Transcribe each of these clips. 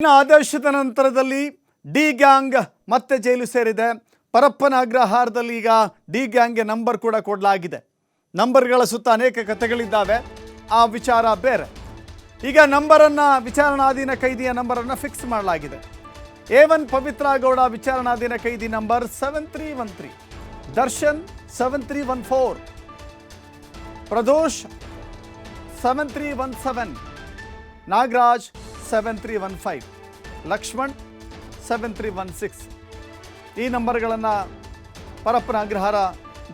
ಇನ್ನು ಆದೇಶದ ನಂತರದಲ್ಲಿ ಡಿ ಗ್ಯಾಂಗ್ ಮತ್ತೆ ಜೈಲು ಸೇರಿದೆ. ಪರಪ್ಪನ ಅಗ್ರಹಾರದಲ್ಲಿ ಈಗ ಡಿ ಗ್ಯಾಂಗ್ಗೆ ನಂಬರ್ ಕೂಡ ಕೊಡಲಾಗಿದೆ. ನಂಬರ್ಗಳ ಸುತ್ತ ಅನೇಕ ಕಥೆಗಳಿದ್ದಾವೆ. ಆ ವಿಚಾರ ಬೇರೆ. ಈಗ ನಂಬರನ್ನು ವಿಚಾರಣಾಧೀನ ಕೈದಿಯ ನಂಬರನ್ನು ಫಿಕ್ಸ್ ಮಾಡಲಾಗಿದೆ. ಎ ಒನ್ ಪವಿತ್ರ ಗೌಡ ವಿಚಾರಣಾಧೀನ ಕೈದಿ number seven three one three Darshan seven three one four Pradosh seven three one seven Nagaraj seven three one five Lakshman seven three one six ಈ ನಂಬರ್ಗಳನ್ನು ಪರಪ್ಪನ ಅಗ್ರಹಾರ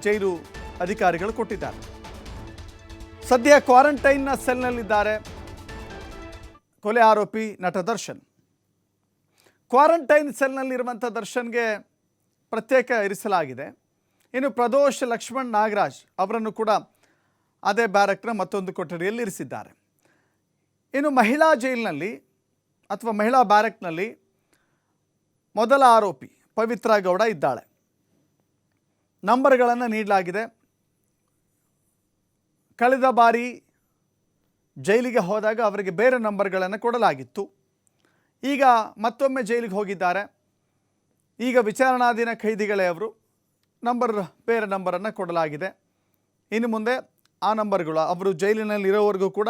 ಜೈಲು ಅಧಿಕಾರಿಗಳು ಕೊಟ್ಟಿದ್ದಾರೆ. ಸದ್ಯ ಕ್ವಾರಂಟೈನ್ನ ಸೆಲ್ನಲ್ಲಿದ್ದಾರೆ ಕೊಲೆ ಆರೋಪಿ ನಟ ದರ್ಶನ್. ಕ್ವಾರಂಟೈನ್ ಸೆಲ್ನಲ್ಲಿರುವಂಥ ದರ್ಶನ್ಗೆ ಪ್ರತ್ಯೇಕ ಇರಿಸಲಾಗಿದೆ. ಇನ್ನು ಪ್ರದೋಷ್ ಲಕ್ಷ್ಮಣ್ ನಾಗರಾಜ್ ಅವರನ್ನು ಕೂಡ ಅದೇ ಬ್ಯಾರಕ್ನ ಮತ್ತೊಂದು ಕೊಠಡಿಯಲ್ಲಿ ಇರಿಸಿದ್ದಾರೆ. ಇನ್ನು ಮಹಿಳಾ ಜೈಲಿನಲ್ಲಿ ಅಥವಾ ಮಹಿಳಾ ಬ್ಯಾರಕ್ನಲ್ಲಿ ಮೊದಲ ಆರೋಪಿ ಪವಿತ್ರ ಗೌಡ ಇದ್ದಾಳೆ. ನಂಬರ್ಗಳನ್ನು ನೀಡಲಾಗಿದೆ. ಕಳೆದ ಬಾರಿ ಜೈಲಿಗೆ ಹೋದಾಗ ಅವರಿಗೆ ಬೇರೆ ನಂಬರ್ಗಳನ್ನು ಕೊಡಲಾಗಿತ್ತು. ಈಗ ಮತ್ತೊಮ್ಮೆ ಜೈಲಿಗೆ ಹೋಗಿದ್ದಾರೆ. ಈಗ ವಿಚಾರಣಾಧೀನ ಖೈದಿಗಳೇ ಅವರು ನಂಬರ್, ಬೇರೆ ನಂಬರನ್ನು ಕೊಡಲಾಗಿದೆ. ಇನ್ನು ಮುಂದೆ ಆ ನಂಬರ್ಗಳು, ಅವರು ಜೈಲಿನಲ್ಲಿರೋವರೆಗೂ ಕೂಡ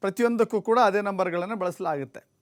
ಪ್ರತಿಯೊಂದಕ್ಕೂ ಕೂಡ ಅದೇ ನಂಬರ್ಗಳನ್ನು ಬಳಸಲಾಗುತ್ತೆ.